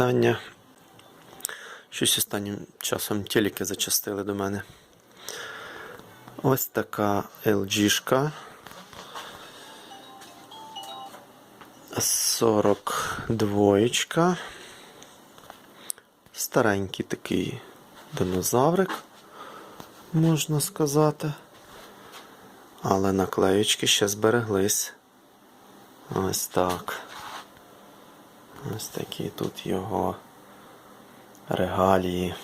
питання. Щось останнім часом телеки зачастили до мене. Ось така LG-шка. 42. Старенький такий динозаврик, можна сказати. Але наклеючки ще збереглись. Ось так. Ось такі тут його регалії.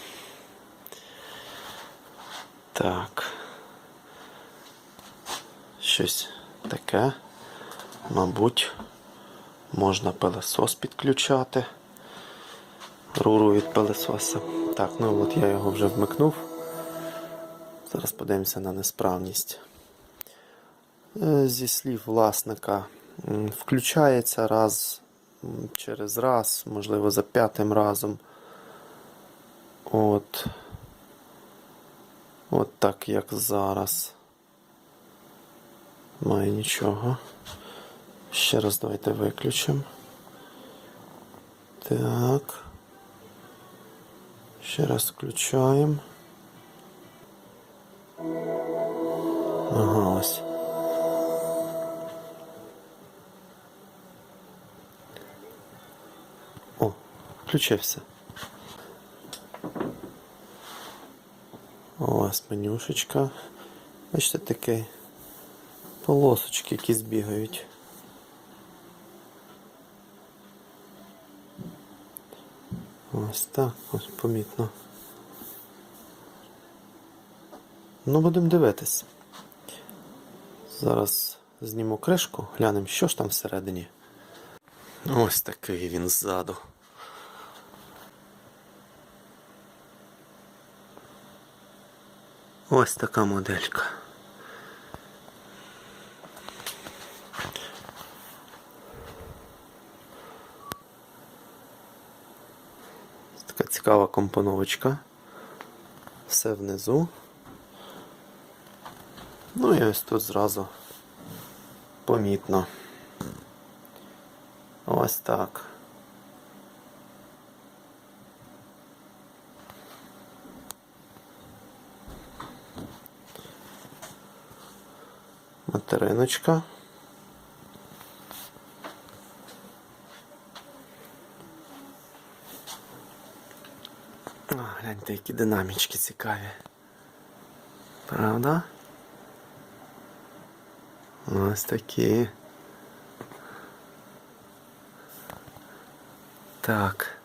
Так. Щось таке. Мабуть, можна пилесос підключати. Руру від пилесоса. Так, ну от я його вже вмикнув. Зараз подивимося на несправність. Е, Зі слів власника, включається раз через раз, можливо, за п'ятим разом. От. От так, як зараз. Має нічого. Ще раз давайте виключимо. Так. Ще раз включаємо. Ага, ось. Включився. Ось менюшечка. Бачите, такі полосочки, які збігають. Ось так, ось помітно. Ну, будемо дивитись. Зараз зніму кришку, глянемо, що ж там всередині. Ось такий він ззаду. Ось така моделька. Така цікава компоновочка. Все внизу. Ну і ось тут зразу помітно. Ось так. Материночка. О, гляньте, які динамічки цікаві. Правда? Ось такі. Так.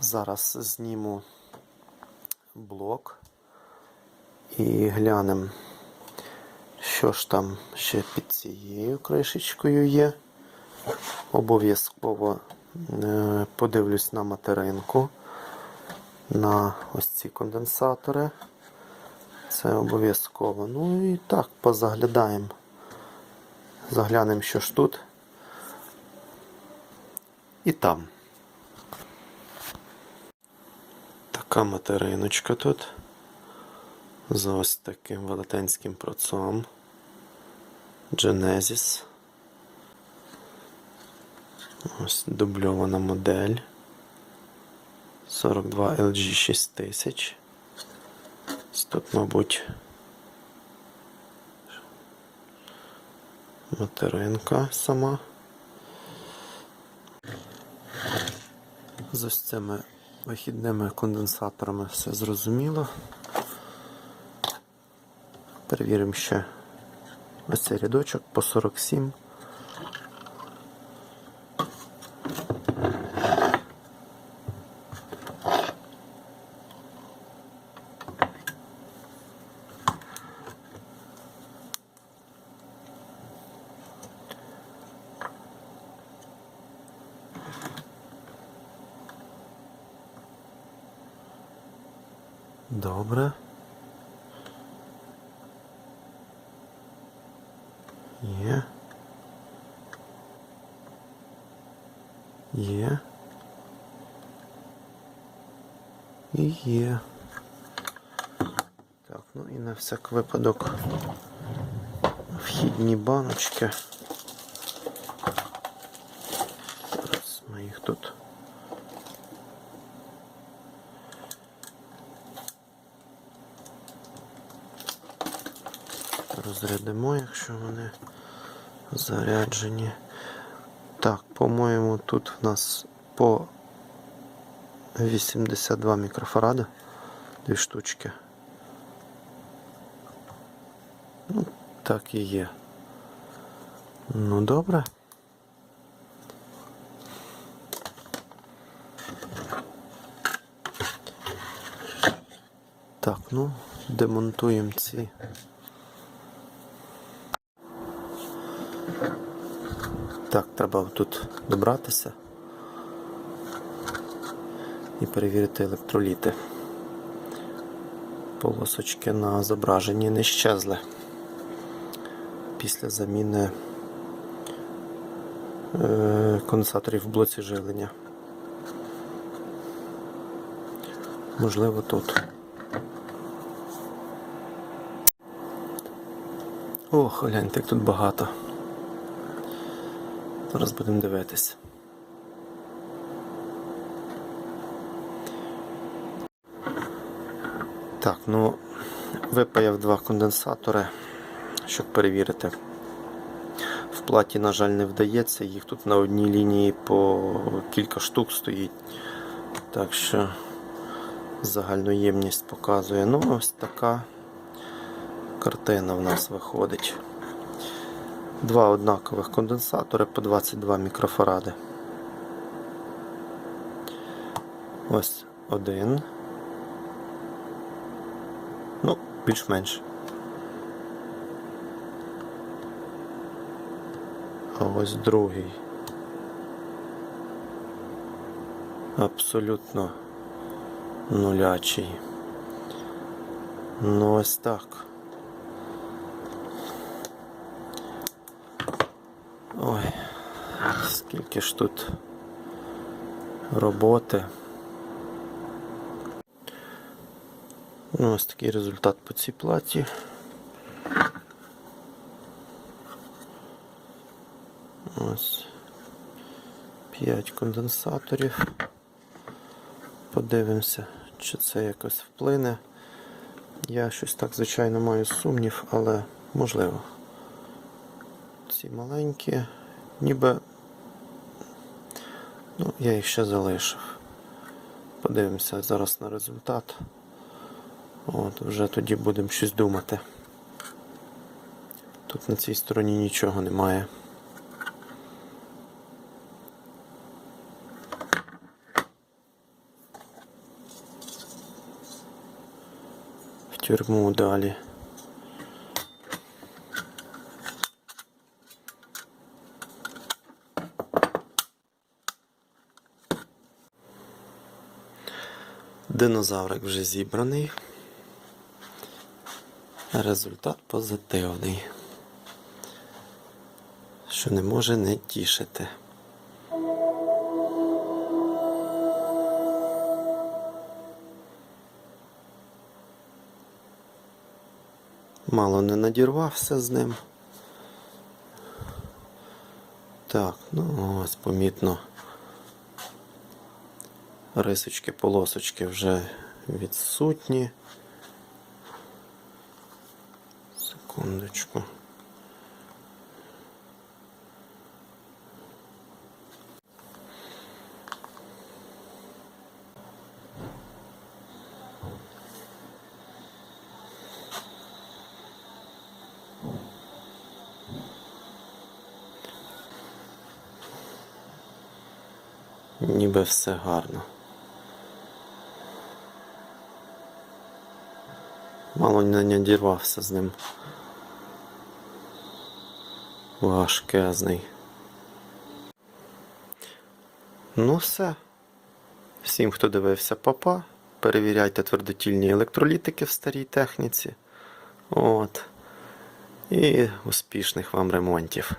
Зараз зніму блок і глянемо, що ж там ще під цією кришечкою є. Обов'язково е, подивлюсь на материнку, на ось ці конденсатори. Це обов'язково. Ну і так, позаглядаємо. Заглянемо, що ж тут. І там. Така материночка тут. За ось таким велетенським процом. Genesis. Ось дубльована модель. 42 LG 6000. Ось Тут, мабуть, материнка сама. З ось цими вихідними конденсаторами все зрозуміло. Перевіримо ще ось цей рядочок по 47. Добре. Є. Є. І є. Так, ну і на всяк випадок вхідні баночки. Зараз ми їх тут. Розрядимо, якщо вони заряджені. Так, по-моєму, тут в нас по 82 мікрофарада. Дві штучки. Ну, так і є. Ну, добре. Так, ну, демонтуємо ці. Так, треба тут добратися і перевірити електроліти. Полосочки на зображенні не щезли після заміни е, конденсаторів в блоці жилення. Можливо, тут. Ох, гляньте, як тут багато. Зараз будемо дивитись. Так, ну випаяв два конденсатори, щоб перевірити. В платі, на жаль, не вдається, їх тут на одній лінії по кілька штук стоїть. Так що загальну ємність показує. Ну, ось така картина в нас виходить. Два однакових конденсатори по 22 мікрофаради. Ось один. Ну, більш-менш. А ось другий. Абсолютно нулячий. Ну ось так. Ой, скільки ж тут роботи. Ну, ось такий результат по цій платі. Ось 5 конденсаторів. Подивимося, чи це якось вплине. Я щось так, звичайно, маю сумнів, але можливо. Ці маленькі, ніби ну, я їх ще залишив. Подивимося зараз на результат. От, вже тоді будемо щось думати. Тут на цій стороні нічого немає. В тюрму далі. Динозаврик вже зібраний. Результат позитивний, що не може не тішити. Мало не надірвався з ним. Так, ну ось помітно. Рисочки, полосочки вже відсутні. Секундочку. Ніби все гарно. Мало не надірвався з ним. Важкезний. Ну все. Всім, хто дивився папа, перевіряйте твердотільні електролітики в старій техніці. От. І успішних вам ремонтів.